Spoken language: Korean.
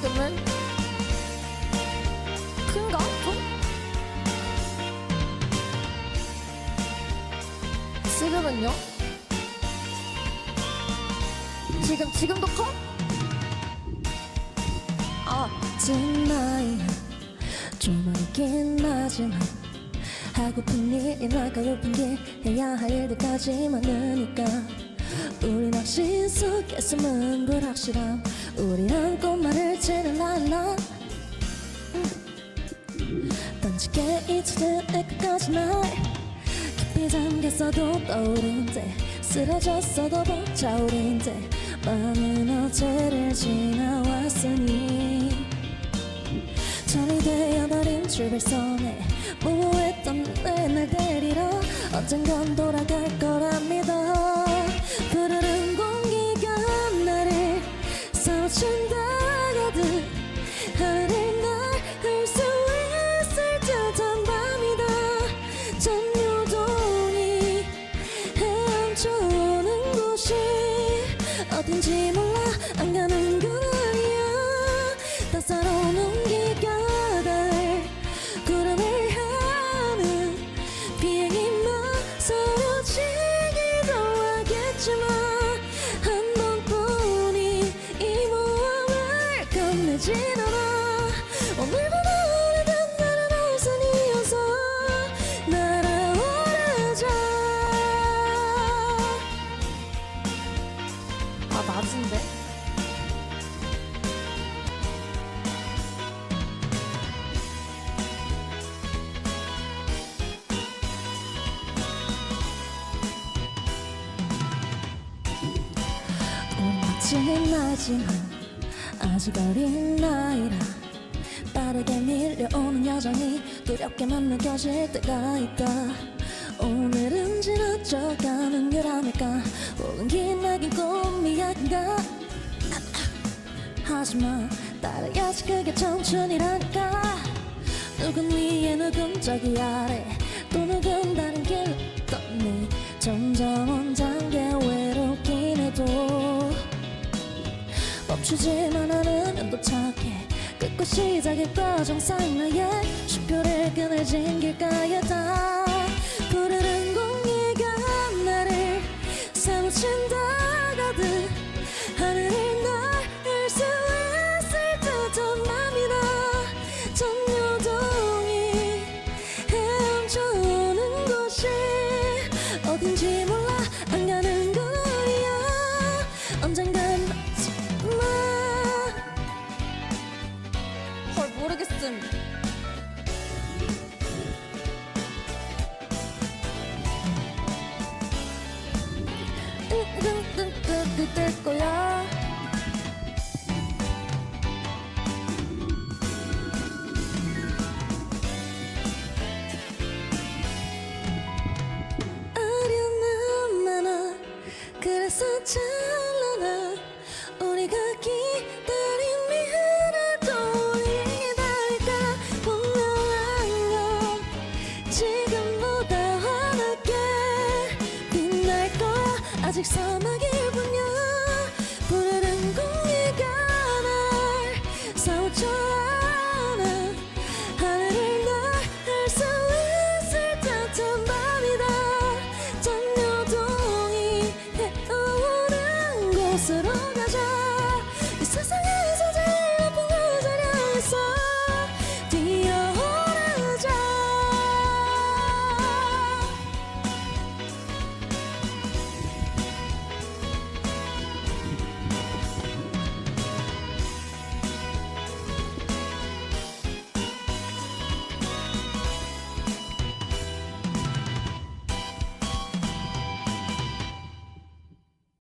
지금은 큰가? 좀? 지금은요? 지금 지금도 커? 아 정말 좀 어리긴 하지만 하고픈 일이나 가고픈 길 해야 할 일들까지 많으니까 우리 낚시 속에서만 불확실함 우리란 꽃말을 치는 랄라 던지게 잊혀진 끝까지 날 깊이 잠겼어도 떠오른데 쓰러졌어도 벅차오른데 많은 어제를 지나왔으니. 전이 되어버린 출발선에 무모했던 내날 데리러 언젠간 돌아갈 거 어딘지 몰라. 안 가는 건 아니야. 따사로운 온기가 닿을 구름을 향하는 비행이만 서로지기도 하겠지만 한 번뿐인 이 모험을 끝내진 않 멋진 나지만 아직 어린 나이라. 빠르게 밀려오는 여정이 두렵게만 느껴질 때가 있다. 오늘은 지나쳐가는 유람일까? 혹은 기나긴 꿈이 약인가? 하지만 따라야지 그게 청춘이라니까 누군 위에 누군 저기 아래 멈추지만 않으면 도착해 끝과 시작의 과정 사이 나의 슈표를 끊어진 길가에다 푸르른 공기가 나를 사무친다 가득 하늘을 날수 있을 듯한 맘이다 전요동이 헤엄쳐오는 곳이 어딘지 모르겠음 뜰 거야